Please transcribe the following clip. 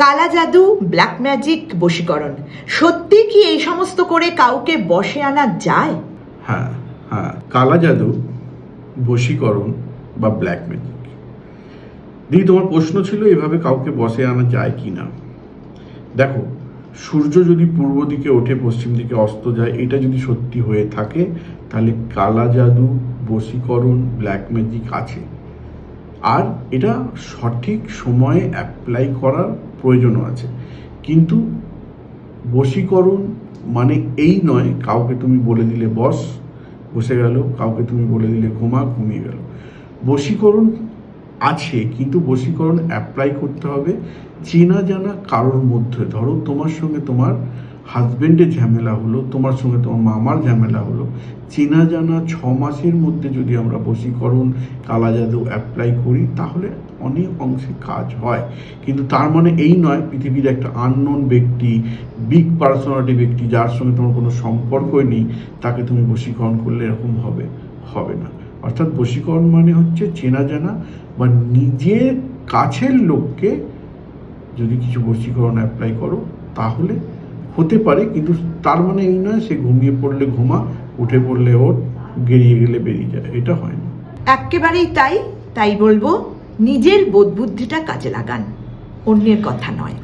কালা জাদু black magic বশীকরণ। সত্যি কি এই সমস্ত করে কাউকে বসে আনা যায়? হ্যাঁ হ্যাঁ। কালা জাদু, বশীকরণ বা ব্ল্যাক ম্যাজিক দিদি, তোমার প্রশ্ন ছিল এভাবে কাউকে বসে আনা যায় কি না? দেখো, সূর্য যদি পূর্ব দিকে ওঠে, পশ্চিম দিকে অস্ত যায়, এটা যদি সত্যি হয়ে থাকে, তাহলে কালা জাদু, বশীকরণ ব্ল্যাক ম্যাজিক আছে। আর এটা সঠিক সময়ে অ্যাপ্লাই করার প্রয়োজনও আছে। কিন্তু বশীকরণ মানে এই নয়, কাউকে তুমি বলে দিলে বস, বসে গেল, কাউকে তুমি বলে দিলে ঘুমা, ঘুমিয়ে গেল। বশীকরণ আছে, কিন্তু বশীকরণ অ্যাপ্লাই করতে হবে চেনা জানা কারোর মধ্যে। ধরো তোমার সঙ্গে তোমার হাজবেন্ডের ঝামেলা হলো, তোমার সঙ্গে তোমার মামার ঝামেলা হলো, চেনা জানা ছ মাসের মধ্যে যদি আমরা বশীকরণ কালা জাদু অ্যাপ্লাই করি, তাহলে অনেক অংশে কাজ হয়। কিন্তু তার মানে এই নয়, পৃথিবীর একটা আননোন ব্যক্তি বিগ পার্সোনালিটি ব্যক্তি, যার সঙ্গে তোমার কোনো সম্পর্কই নেই, তাকে তুমি বশীকরণ করলে এরকম হবে হবে না। অর্থাৎ বশীকরণ মানে হচ্ছে চেনা জানা বা নিজের কাছের লোককে যদি কিছু বশীকরণ অ্যাপ্লাই করো, তাহলে হতে পারে, কিন্তু তার মানে এই নয়, সে ঘুমিয়ে পড়লে ঘুমা, উঠে পড়লে ওর গেরিয়ে গেলে বেরিয়ে যায়। এটা হয় না। একেবারেই তাই তাই বলব, নিজের বোধ বুদ্ধিটা কাজে লাগান। অন্যের কথা নয়।